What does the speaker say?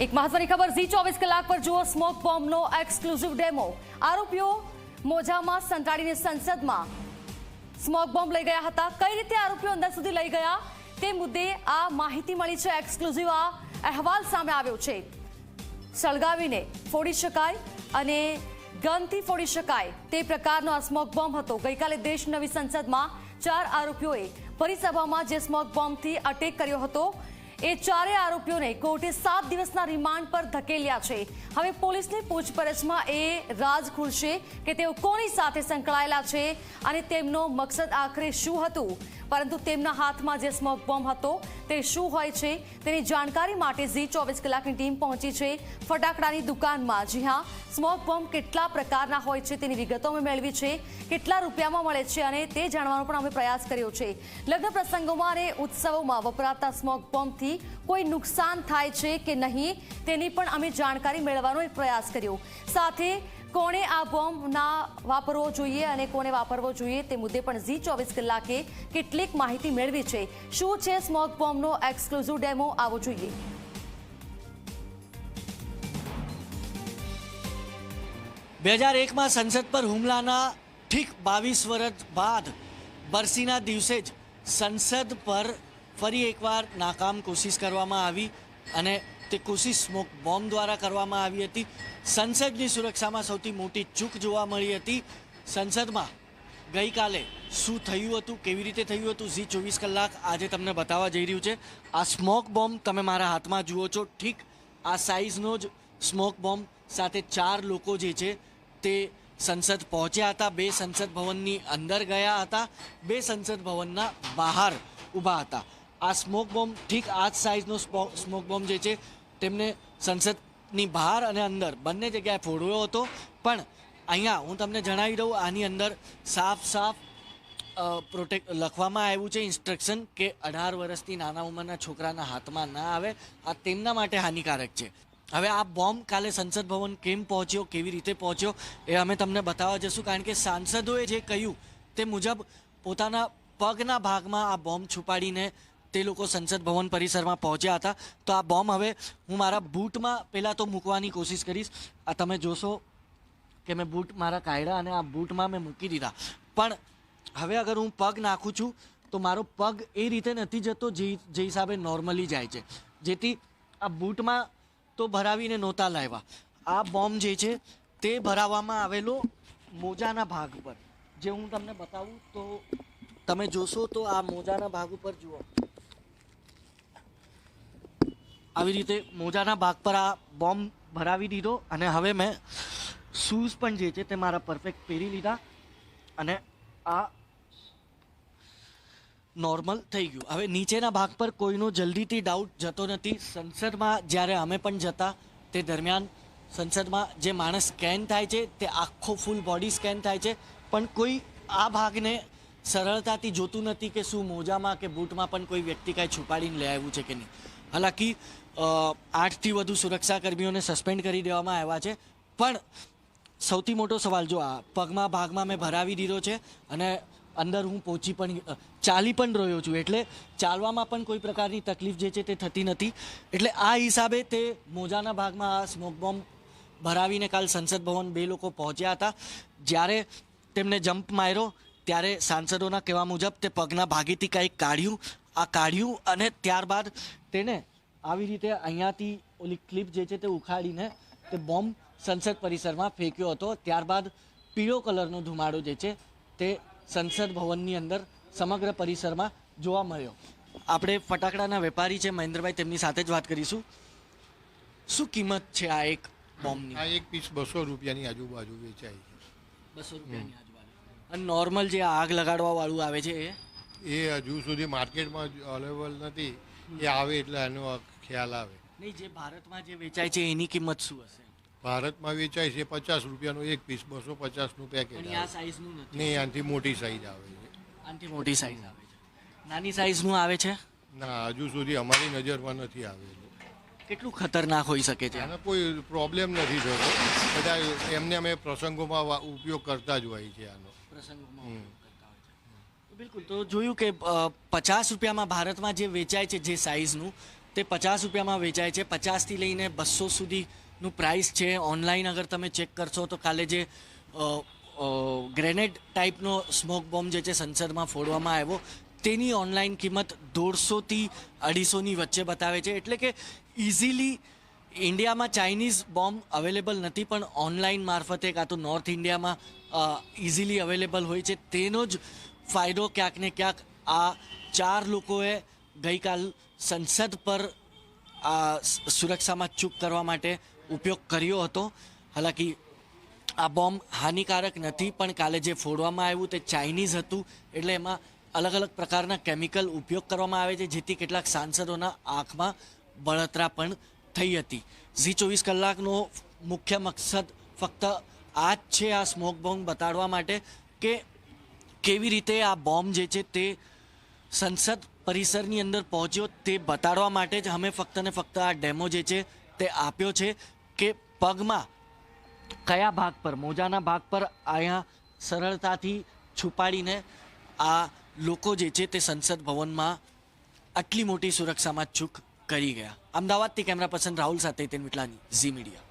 એક મહત્વની ખબર, ઝી ચોવીસ કલાક પર જુઓ સ્મોક બોમ્બનો એક્સક્લુઝિવ ડેમો આરોપીઓ મોજામાં સંતાડીને સંસદમાં સ્મોક બોમ્બ લઈ ગયા હતા. કઈ રીતે આરોપીઓ અંદર સુધી લઈ ગયા? તે મુદ્દે આ માહિતી મળી છે. એક્સક્લુઝિવ આ અહેવાલ સામે આવ્યો છે. સળગાવીને ફોડી શકાય અને ગનથી ફોડી શકાય તે પ્રકારનો આ સ્મોક બોમ્બ હતો. ગઈકાલે દેશ નવી સંસદમાં ચાર આરોપીઓએ પરિસભામાં જે સ્મોક બોમ્બથી અટેક કર્યો હતો એ ચારે આરોપીઓને કોર્ટે સાત દિવસના રિમાન્ડ પર ધકેલ્યા છે. હવે પોલીસની પૂછપરછમાં એ રાજ ખુલશે કે તેઓ કોની સાથે સંકળાયેલા છે અને તેમનો મકસદ આખરે શું હતું? પરંતુ તેમના હાથમાં જે સ્મોક બોમ્બ હતો, તે શું હોય છે? તેની જાણકારી માટે ઝી ચોવીસ કલાકની ટીમ પહોંચી છે ફટાકડાની દુકાનમાં. જી હા સ્મોક બોમ્બ કેટલા પ્રકારના હોય છે તેની વિગતો અમે મેળવી છે, કેટલા રૂપિયામાં મળે છે અને તે જાણવાનો પણ અમે પ્રયાસ કર્યો છે. લગ્ન પ્રસંગોમાં અને ઉત્સવોમાં વપરાતા સ્મોક બોમ્બથી કોઈ નુકસાન થાય છે કે નહીં, તેની પણ અમે જાણકારી મેળવવાનો એક પ્રયાસ કર્યો. સાથે કોણે આ બોમ્બ ના વાપરવો જોઈએ અને કોને વાપરવો જોઈએ તે મુદ્દે પણ ઝી ચોવીસ કલાકે કેટલીક માહિતી મેળવી છે. શું છે સ્મોક બોમ્બનો એક્સક્લુઝિવ ડેમો આવો જોઈએ. બે હજાર એકમાં સંસદ પર હુમલાના ઠીક બાવીસ વર્ષ બાદ બરસીના દિવસે જ સંસદ પર ફરી એકવાર નાકામ કોશિશ કરવામાં આવી અને તે કોશિશ સ્મોક બોમ્બ દ્વારા કરવામાં આવી હતી. સંસદની સુરક્ષામાં સૌથી મોટી ચૂક જોવા મળી હતી. સંસદમાં ગઈકાલે શું થયું હતું, કેવી રીતે થયું હતું, ઝી ચોવીસ કલાક આજે તમને બતાવવા જઈ રહ્યું છે. આ સ્મોક બોમ્બ તમે મારા હાથમાં જુઓ છો. ઠીક આ સાઇઝનો જ સ્મોક બોમ્બ સાથે ચાર લોકો જે છે તે સંસદ પહોંચ્યા હતા. બે સંસદ ભવનની અંદર ગયા હતા. બે સંસદ ભવનના બહાર ઊભા હતા. આ સ્મોક બોમ્બ ઠીક આ જ સાઇઝનો સ્મોક બોમ્બ જે છે, તેમને સંસદની બહાર અને અંદર બંને જગ્યાએ ફોડવ્યો હતો. પણ અહીંયા હું તમને જણાવી દઉં, આની અંદર સાફ સાફ પ્રોટેક્ટ લખવામાં આવ્યું છે ઇન્સ્ટ્રક્શન કે અઢાર વર્ષથી નાના ઉંમરના છોકરાના હાથમાં ના આવે. આ તેમના માટે હાનિકારક છે. હવે આ બોમ્બ કાલે સંસદ ભવન કેમ પહોંચ્યો, કેવી રીતે પહોંચ્યો, એ અમે તમને બતાવવા જશું કારણ કે સાંસદોએ જે કહ્યું, તે મુજબ પોતાના પગના ભાગમાં આ બોમ્બ છુપાડીને તે લોકો સંસદ ભવન પરિસરમાં પહોંચ્યા હતા. તો આ બોમ્બ હવે હું મારા બૂટમાં પહેલાં તો મૂકવાની કોશિશ કરીશ. આ તમે જોશો કે મેં બૂટ મારા કાયડા અને આ બૂટમાં મેં મૂકી દીધા. પણ હવે અગર હું પગ નાખું છું, તો મારો પગ એ રીતે નથી જતો જે જે હિસાબે નોર્મલી જાય છે. જેથી આ બૂટમાં તો ભરાવીને નહોતા લાવ્યા. આ બોમ્બ જે છે, તે ભરાવવામાં આવેલો મોજાના ભાગ પર જે હું તમને બતાવું તો તમે જોશો તો આ મોજાના ભાગ ઉપર જુઓ. આવી રીતે મોજાના ભાગ પર આ બોમ્બ ભરાવી દીધો અને હવે મેં શૂઝ પણ જે છે તે મારા પરફેક્ટ પહેરી લીધા અને આ નોર્મલ થઈ ગયું. હવે નીચેના ભાગ પર કોઈનો જલ્દીથી ડાઉટ જતો નથી. સંસદમાં જ્યારે અમે પણ જતા, તે દરમિયાન સંસદમાં જે માણસ સ્કેન થાય છે, તે આખો ફૂલ બોડી સ્કેન થાય છે. પણ કોઈ આ ભાગને સરળતાથી જોતું નથી કે શું મોજામાં કે બૂટમાં પણ કોઈ વ્યક્તિ કાંઈ છુપાડીને લઈ આવ્યું છે કે નહીં. હાલાકી આઠથી વધુ સુરક્ષા કર્મીઓને સસ્પેન્ડ કરી દેવામાં આવ્યા છે. પણ સૌથી મોટો સવાલ જો આ પગમાં ભાગમાં મેં ભરાવી દીધો છે અને અંદર હું પહોંચી પણ ચાલી પણ રહ્યો છું. એટલે ચાલવામાં પણ કોઈ પ્રકારની તકલીફ જે છે તે થતી નથી. એટલે આ હિસાબે તે મોજાના ભાગમાં આ સ્મોક બોમ્બ ભરાવીને કાલ સંસદ ભવન બે લોકો પહોંચ્યા હતા. જ્યારે તેમને જમ્પ માર્યો, ત્યારે સાંસદોના કહેવા મુજબ તે પગના ભાગેથી કંઈક કાઢ્યું. આ કાઢ્યું અને ત્યારબાદ તેને આવી રીતે અહીંયાથી ઓલી ક્લિપ જે છે તે ઉખાડીને તે બોમ્બ સંસદ પરિસરમાં ફેંક્યો હતો. ત્યારબાદ પીળો કલરનો ધુમાડો જે છે તે સંસદ ભવનની અંદર સમગ્ર પરિસરમાં જોવા મળ્યો. આપણે ફટાકડાના વેપારી છે મહેન્દ્રભાઈ તેમની સાથે જ વાત કરીશું. શું કિંમત છે આ એક બોમ્બની? આ એક પીસ બસો રૂપિયાની આજુબાજુ વેચાય બસો રૂપિયાની આજુબાજુ. અને નોર્મલ જે આગ લગાડવા વાળું આવે છે એ? છે એ હજુ સુધી માર્કેટમાં અવેલેબલ નથી. એ આવે એટલે એનો ખ્યાલ આવે. નહીં જે ભારતમાં જે વેચાય છે એની કિંમત શું હશે? ભારતમાં વેચાય છે પચાસ રૂપિયાનું એક પીસ બસો પચાસનું પેકેટ પણ આ સાઈઝનું નથી. નહીં આનાથી મોટી સાઈઝ આવે છે. આનાથી મોટી સાઈઝ આવે છે. નાની સાઈઝનું આવે છે? ના હજુ સુધી અમારી નજરમાં નથી આવેલું. કેટલું ખતરનાક હોઈ શકે છે? આનો કોઈ પ્રોબ્લેમ નથી થતો. બધા એમને અમે પ્રસંગોમાં ઉપયોગ કરતા જ હોય છે આનો. પ્રસંગોમાં બિલકુલ તો જોયું કે પચાસ રૂપિયામાં ભારતમાં જે વેચાય છે જે સાઈઝનું તે પચાસ રૂપિયામાં વેચાય છે. પચાસથી લઈને બસો સુધીનું પ્રાઇસ છે ઓનલાઈન અગર તમે ચેક કરશો તો કાલે જે ગ્રેનેડ ટાઈપનો સ્મોક બોમ્બ જે છે સંસદમાં ફોડવામાં આવ્યો, તેની ઓનલાઈન કિંમત દોઢસોથી અઢીસોની વચ્ચે બતાવે છે. એટલે કે ઇઝીલી ઇન્ડિયામાં ચાઇનીઝ બોમ્બ અવેલેબલ નથી, પણ ઓનલાઈન મારફતે કાં તો નોર્થ ઇન્ડિયામાં ઇઝીલી અવેલેબલ હોય છે. તેનો જ ફાયદો ક્યાંક ને ક્યાંક આ ચાર લોકોએ ગઈકાલ સંસદ પર સુરક્ષામાં ચૂક કરવા માટે ઉપયોગ કર્યો હતો. હાલાકી આ બોમ્બ હાનિકારક નથી, પણ કાલે જે ફોડવામાં આવ્યું તે ચાઇનીઝ હતું. એટલે એમાં અલગ અલગ પ્રકારના કેમિકલ ઉપયોગ કરવામાં આવે છે, જેથી કેટલાક સાંસદોના આંખમાં બળતરા પણ થઈ હતી. ઝી ચોવીસ કલાકનો મુખ્ય મકસદ ફક્ત આ જ છે આ સ્મોક બોમ્બ બતાડવા માટે કે કેવી રીતે આ બોમ્બ જે છે તે સંસદ પરિસરની અંદર પહોંચ્યો તે બતાડવા માટે જ અમે ફક્ત ને ફક્ત આ ડેમો જે છે તે આપ્યો છે કે પગમાં કયા ભાગ પર? મોજાના ભાગ પર અહીંયા સરળતાથી છુપાડીને આ લોકો જે છે તે સંસદ ભવનમાં આટલી મોટી સુરક્ષામાં ચૂક કરી ગયા. અમદાવાદથી કેમેરા પર્સન રાહુલ સાથે તેન વિટલાની ઝી મીડિયા.